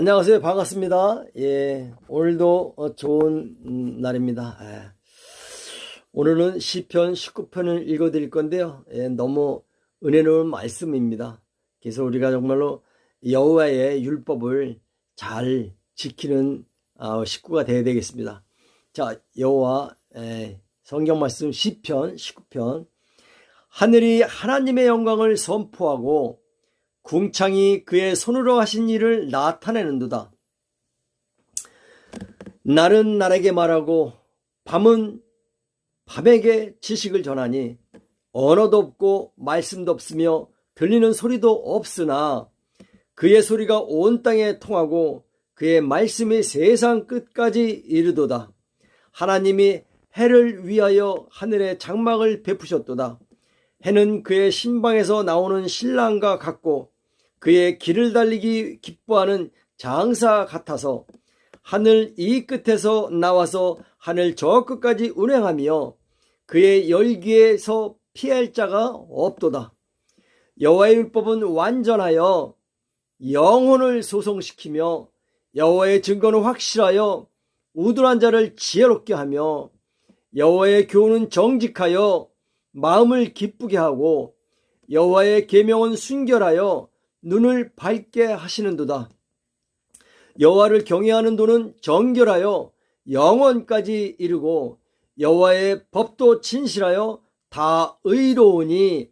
안녕하세요. 반갑습니다. 예, 오늘도 어, 좋은 음, 날입니다. 예. 오늘은 시편 19편을 읽어드릴 건데요. 예, 너무 은혜로운 말씀입니다. 그래서 우리가 정말로 여호와의 율법을 잘 지키는 어, 식구가 되어야 되겠습니다. 자, 여호와 예, 성경 말씀 시편 19편 하늘이 하나님의 영광을 선포하고 궁창이 그의 손으로 하신 일을 나타내는도다. 날은 날에게 말하고 밤은 밤에게 지식을 전하니 언어도 없고 말씀도 없으며 들리는 소리도 없으나 그의 소리가 온 땅에 통하고 그의 말씀이 세상 끝까지 이르도다. 하나님이 해를 위하여 하늘에 장막을 베푸셨도다. 해는 그의 신방에서 나오는 신랑과 같고 그의 길을 달리기 기뻐하는 장사 같아서 하늘 이 끝에서 나와서 하늘 저 끝까지 운행하며 그의 열기에서 피할 자가 없도다. 여호와의 율법은 완전하여 영혼을 소송시키며 여호와의 증거는 확실하여 우둔한 자를 지혜롭게 하며 여호와의 교훈은 정직하여 마음을 기쁘게 하고 여호와의 계명은 순결하여 눈을 밝게 하시는도다. 여호와를 경외하는 도는 정결하여 영원까지 이르고 여호와의 법도 진실하여 다 의로우니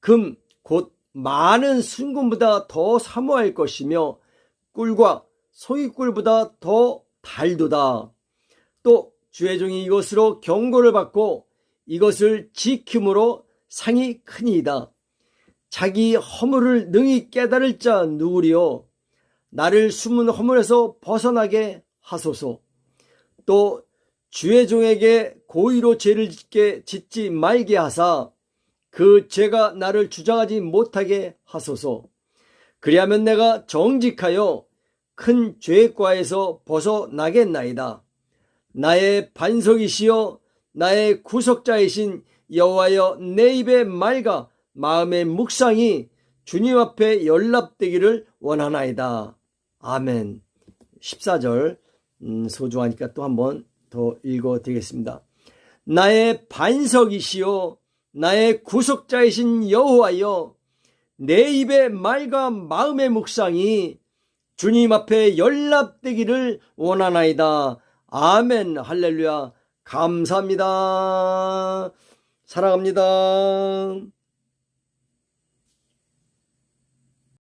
금 곧 많은 순금보다 더 사모할 것이며 꿀과 송이꿀보다 더 달도다. 또 주의 종이 이것으로 경고를 받고 이것을 지킴으로 상이 크니이다. 자기 허물을 능히 깨달을 자 누구리요? 나를 숨은 허물에서 벗어나게 하소서. 또 주의 종에게 고의로 죄를 짓게 짓지 말게 하사 그 죄가 나를 주장하지 못하게 하소서. 그리하면 내가 정직하여 큰 죄과에서 벗어나겠나이다. 나의 반석이시여 나의 구속자이신 여호와여 내 입의 말과 마음의 묵상이 주님 앞에 연락되기를 원하나이다. 아멘. 14절 음, 소중하니까 또 한번 더 읽어 드리겠습니다. 나의 반석이시요 나의 구속자이신 여호와여 내 입의 말과 마음의 묵상이 주님 앞에 연락되기를 원하나이다. 아멘 할렐루야 감사합니다. 사랑합니다.